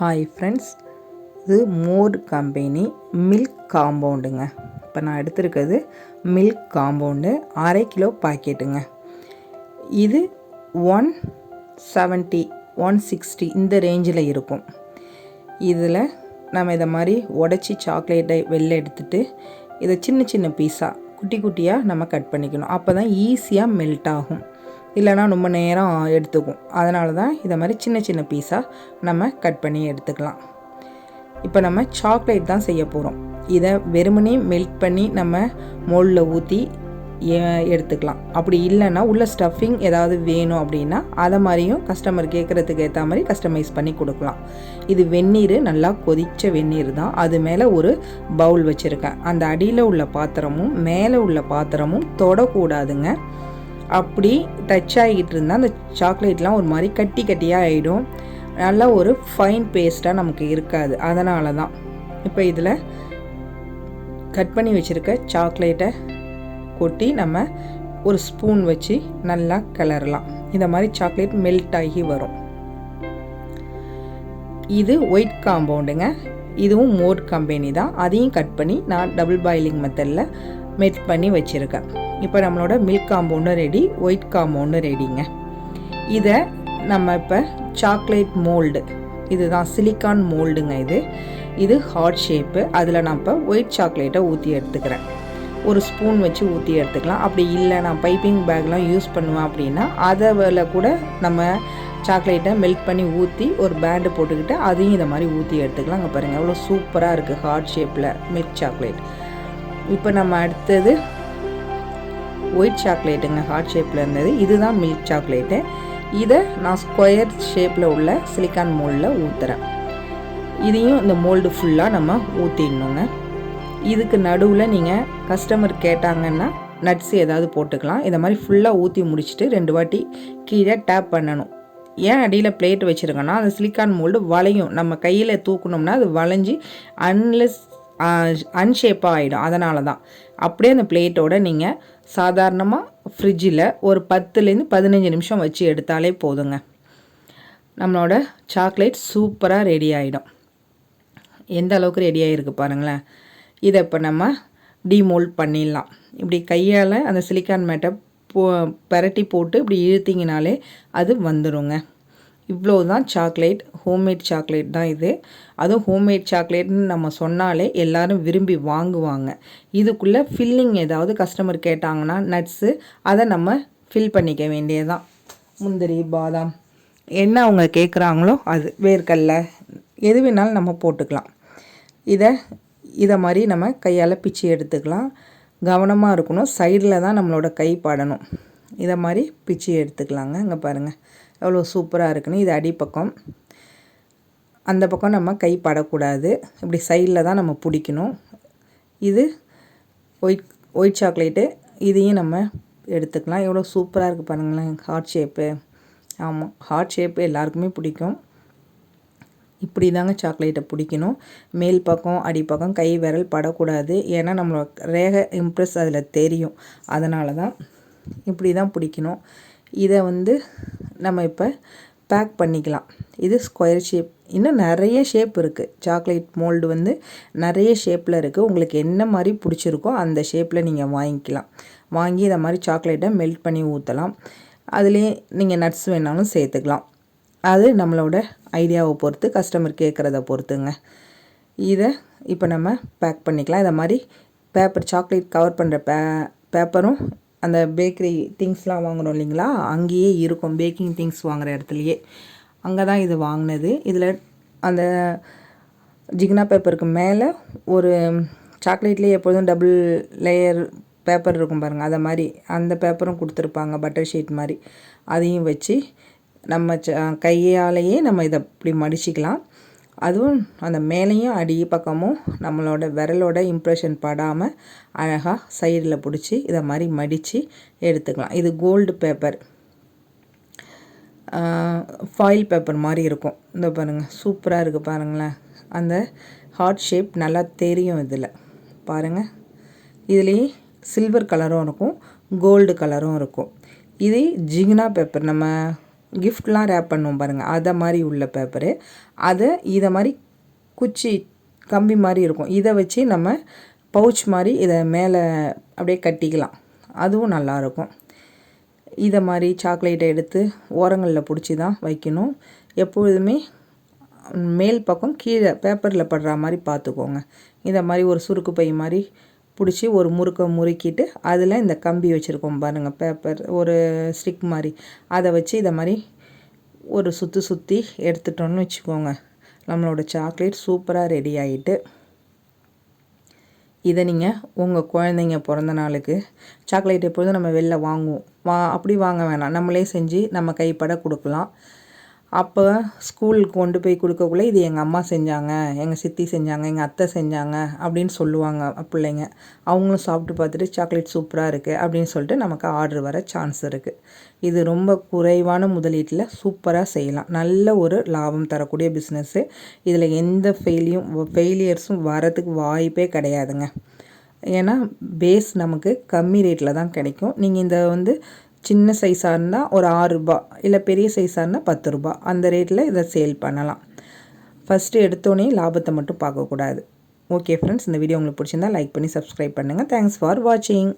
Hi friends இது மோர் company milk காம்பவுண்டுங்க. இப்போ நான் எடுத்திருக்கிறது மில்க் காம்பவுண்டு அரை கிலோ பாக்கெட்டுங்க. இது ஒன் செவன்ட்டி ஒன் சிக்ஸ்டி இந்த ரேஞ்சில் இருக்கும். இதில் நம்ம இதை மாதிரி உடச்சி சாக்லேட்டை வெளில எடுத்துட்டு இதை சின்ன சின்ன பீஸாக குட்டி குட்டியாக நம்ம கட் பண்ணிக்கணும். அப்போ தான் ஈஸியாக மெல்ட் ஆகும். இல்லைனா ரொம்ப நேரம் எடுத்துக்கும். அதனால தான் இதை மாதிரி சின்ன சின்ன பீஸாக நம்ம கட் பண்ணி எடுத்துக்கலாம். இப்போ நம்ம சாக்லேட் தான் செய்ய போகிறோம் இதை வெறுமனே மெல்ட் பண்ணி நம்ம மோல்டில் ஊற்றி எடுத்துக்கலாம். அப்படி இல்லைன்னா உள்ள ஸ்டஃபிங் ஏதாவது வேணும் அப்படின்னா அதை மாதிரியும் கஸ்டமர் கேட்குறதுக்கு ஏற்ற மாதிரி கஸ்டமைஸ் பண்ணி கொடுக்கலாம். இது வெந்நீர் நல்லா கொதித்த வெந்நீர் தான். அது மேலே ஒரு பவுல் வச்சுருக்கேன். அந்த அடியில் உள்ள பாத்திரமும் மேலே உள்ள பாத்திரமும் தொடக்கூடாதுங்க. அப்படி டச் ஆகிட்டு இருந்தால் அந்த சாக்லேட்லாம் ஒரு மாதிரி கட்டி கட்டியாக ஆகிடும் நல்லா ஒரு ஃபைன் பேஸ்ட்டாக நமக்கு இருக்காது. அதனால தான் இப்போ இதில் கட் பண்ணி வச்சுருக்க சாக்லேட்டை கொட்டி நம்ம ஒரு ஸ்பூன் வச்சு நல்லா கிளறலாம். இந்த மாதிரி சாக்லேட் மெல்ட் ஆகி வரும். இது ஒயிட் காம்பவுண்டுங்க இதுவும் மோட் கம்பெனி தான். அதையும் கட் பண்ணி நான் டபுள் பாயிலிங் மெத்தடில் மெல்ட் பண்ணி வச்சுருக்கேன். இப்போ நம்மளோட மில்க் காம்பவுண்டும் ரெடி ஒயிட் காம்பவுண்டும் ரெடிங்க இதை நம்ம இப்போ சாக்லேட் மோல்டு இதுதான் சிலிக்கான் மோல்டுங்க இது. இது ஹார்ட் ஷேப்பு அதில் நான் இப்போ ஒயிட் சாக்லேட்டை ஊற்றி எடுத்துக்கிறேன். ஒரு ஸ்பூன் வச்சு ஊற்றி எடுத்துக்கலாம். அப்படி இல்லை நான் பைப்பிங் பேக்லாம் யூஸ் பண்ணுவேன் அப்படின்னா அதை கூட நம்ம சாக்லேட்டை மெல்ட் பண்ணி ஊற்றி ஒரு பேண்டு போட்டுக்கிட்டு அதையும் இதை மாதிரி ஊற்றி எடுத்துக்கலாம் அங்கே பாருங்கள் எவ்வளோ சூப்பராக இருக்குது ஹார்ட் ஷேப்பில் மில்க் சாக்லேட் இப்போ நம்ம அடுத்தது ஒயிட் சாக்லேட்டுங்க ஹார்ட் ஷேப்பில் இருந்தது. இதுதான் மில்க் சாக்லேட்டு இதை நான் ஸ்கொயர் ஷேப்பில் உள்ள சிலிக்கான் மோல்டில் ஊற்றுறேன் இதையும் இந்த மோல்டு ஃபுல்லாக நம்ம ஊற்றிடணுங்க இதுக்கு நடுவில் நீங்கள் கஸ்டமர் கேட்டாங்கன்னா நட்ஸ் ஏதாவது போட்டுக்கலாம். இதை மாதிரி ஃபுல்லாக ஊற்றி முடிச்சுட்டு ரெண்டு வாட்டி கீழே டேப் பண்ணணும். ஏன் அடியில் பிளேட் வச்சுருக்கோன்னா அந்த சிலிக்கான் மோல்டு வளையும். நம்ம கையில் தூக்கணும்னா அது வளைஞ்சி அன்லெஸ் அன்ஷேப்பாக ஆகிடும் அதனால தான் அப்படியே அந்த பிளேட்டோட நீங்கள் சாதாரணமாக ஃப்ரிட்ஜில் ஒரு பத்துலேருந்து பதினஞ்சு நிமிஷம் வச்சு எடுத்தாலே போதுங்க. நம்மளோட சாக்லேட் சூப்பராக ரெடி ஆகிடும் எந்த அளவுக்கு ரெடி ஆகிருக்கு பாருங்களேன். இதை இப்போ நம்ம டிமோல்ட் பண்ணிடலாம். இப்படி கையால் அந்த சிலிக்கான் மேட்டை போ பரட்டி போட்டு இப்படி இழுத்திங்கனாலே அது வந்துடுங்க இவ்வளோ தான் சாக்லேட் ஹோம்மேட் சாக்லேட் தான் இது. அதுவும் ஹோம்மேட் சாக்லேட்னு நம்ம சொன்னாலே எல்லோரும் விரும்பி வாங்குவாங்க. இதுக்குள்ளே ஃபில்லிங் ஏதாவது கஸ்டமர் கேட்டாங்கன்னா நட்ஸு அதை நம்ம ஃபில் பண்ணிக்க வேண்டியதான் முந்திரி பாதாம் என்ன அவங்க கேட்குறாங்களோ அது வேர்க்கடல எது வேணாலும் நம்ம போட்டுக்கலாம். இதை இதை மாதிரி நம்ம கையால் பிச்சு எடுத்துக்கலாம். கவனமாக இருக்கணும். சைடில் தான் நம்மளோட கை படணும். இதை மாதிரி பிச்சு எடுத்துக்கலாங்க. இங்கே பாருங்கள் எவ்வளோ சூப்பராக இருக்குன்னு. இது அடிப்பக்கம். அந்த பக்கம் நம்ம கை படக்கூடாது. இப்படி சைடில் தான் நம்ம பிடிக்கணும். இது ஒயிட் ஒயிட் சாக்லேட்டு இதையும் நம்ம எடுத்துக்கலாம். எவ்வளோ சூப்பராக இருக்குது பாருங்களேன். ஹார்ட் ஷேப்பு ஆமாம் ஹார்ட் ஷேப்பு எல்லாருக்குமே பிடிக்கும். இப்படி தாங்க சாக்லேட்டை பிடிக்கணும். மேல் பக்கம் அடிப்பக்கம் கை விரல் படக்கூடாது. ஏன்னா நம்மளோட ரேக இம்ப்ரெஸ் அதில் தெரியும். அதனால தான் இப்படி தான் பிடிக்கணும். இதை வந்து நம்ம இப்போ பேக் பண்ணிக்கலாம். இது ஸ்கொயர் ஷேப் இன்னும் நிறைய ஷேப் இருக்குது சாக்லேட் மோல்டு வந்து நிறைய ஷேப்பில் இருக்குது உங்களுக்கு என்ன மாதிரி பிடிச்சிருக்கோ அந்த ஷேப்பில் நீங்கள் வாங்கிக்கலாம். வாங்கி இதை மாதிரி சாக்லேட்டை மெல்ட் பண்ணி ஊற்றலாம் அதுலேயே நீங்கள் நட்ஸ் வேணாலும் சேர்த்துக்கலாம். அது நம்மளோட ஐடியாவை பொறுத்து கஸ்டமர் கேட்குறத பொறுத்துங்க. இதை இப்போ நம்ம பேக் பண்ணிக்கலாம். இதை மாதிரி பேப்பர் சாக்லேட் கவர் பண்ணுற பே பேப்பரும் அந்த பேக்கரி திங்ஸ்லாம் வாங்குகிறோம் இல்லைங்களா? அங்கேயே இருக்கும். பேக்கிங் திங்ஸ் வாங்குகிற இடத்துலையே. அங்கே தான் இது வாங்கினது. இதில் அந்த ஜிக்னா பேப்பருக்கு மேலே ஒரு சாக்லேட்லேயே எப்பொழுதும் டபுள் லேயர் பேப்பர் இருக்கும் பாருங்கள் அதை மாதிரி அந்த பேப்பரும் கொடுத்துருப்பாங்க பட்டர் ஷீட் மாதிரி. அதையும் வச்சு நம்ம ச கையாலேயே நம்ம இதை இப்படி மடிச்சிக்கலாம். அதுவும் அந்த மேலேயும் அடி பக்கமும் நம்மளோட விரலோட இம்ப்ரெஷன் படாமல் அழகாக சைடில் பிடிச்சி இதை மாதிரி மடித்து எடுத்துக்கலாம். இது கோல்டு பேப்பர் ஃபாயில் பேப்பர் மாதிரி இருக்கும். இந்த பாருங்கள் சூப்பராக இருக்குது பாருங்களேன். அந்த ஹார்ட் ஷேப் நல்லா தெரியும் இதில். பாருங்கள் இதுலேயே சில்வர் கலரும் இருக்கும் கோல்டு கலரும் இருக்கும். இது ஜிகினா பேப்பர் நம்ம கிஃப்ட்லாம் ரேப் பண்ணுவோம் பாருங்கள் அதை மாதிரி உள்ள பேப்பரு அதை இதை மாதிரி குச்சி கம்பி மாதிரி இருக்கும். இதை வச்சு நம்ம பவுச் மாதிரி இதை மேலே அப்படியே கட்டிக்கலாம். அதுவும் நல்லாயிருக்கும் இதை மாதிரி சாக்லேட்டை எடுத்து ஓரங்களில் பிடிச்சி தான் வைக்கணும். எப்பொழுதுமே மேல் பக்கம் கீழே பேப்பரில் படுற மாதிரி பார்த்துக்கோங்க. இதை மாதிரி ஒரு சுருக்கு பை மாதிரி பிடிச்சி ஒரு முறுக்கை முறுக்கிட்டு அதில் இந்த கம்பி வச்சுருக்கோம் பாருங்கள் பேப்பர் ஒரு ஸ்டிக் மாதிரி. அதை வச்சு இதை மாதிரி ஒரு சுற்றி சுற்றி எடுத்துட்டோன்னு வச்சுக்கோங்க. நம்மளோட சாக்லேட் சூப்பராக ரெடி ஆகிட்டு இதை நீங்கள் உங்கள் குழந்தைங்க பிறந்த நாளுக்கு சாக்லேட் எப்பொழுதும் நம்ம வெளில வாங்குவோம். வா அப்படி வாங்க வேணாம். நம்மளே செஞ்சு நம்ம கைப்பட கொடுக்கலாம். அப்போ ஸ்கூலுக்கு கொண்டு போய் கொடுக்கக்குள்ள இது எங்கள் அம்மா செஞ்சாங்க எங்கள் சித்தி செஞ்சாங்க எங்கள் அத்தை செஞ்சாங்க அப்படின்னு சொல்லுவாங்க பிள்ளைங்க. அவங்களும் சாப்பிட்டு பார்த்துட்டு சாக்லேட் சூப்பராக இருக்குது அப்படின்னு சொல்லிட்டு நமக்கு ஆர்டர் வர சான்ஸ் இருக்குது இது ரொம்ப குறைவான முதலீட்டில் சூப்பராக செய்யலாம். நல்ல ஒரு லாபம் தரக்கூடிய பிஸ்னஸ்ஸு இதில் எந்த ஃபெயிலியும் ஃபெயிலியர்ஸும் வரதுக்கு வாய்ப்பே கிடையாதுங்க. ஏன்னா பேஸ் நமக்கு கம்மி ரேட்டில் தான் கிடைக்கும். நீங்கள் இந்த வந்து சின்ன சைஸாக இருந்தால் ஒரு ஆறு ரூபா இல்லை பெரிய சைஸாக இருந்தால் பத்து ரூபா. அந்த ரேட்டில் இதை சேல் பண்ணலாம். ஃபஸ்ட்டு எடுத்தோடனே லாபத்தை மட்டும் பார்க்கக்கூடாது. ஓகே ஃப்ரெண்ட்ஸ் இந்த வீடியோ உங்களுக்கு பிடிச்சிருந்தா லைக் பண்ணி சப்ஸ்கிரைப் பண்ணுங்கள் தேங்க்ஸ் ஃபார் வாட்சிங்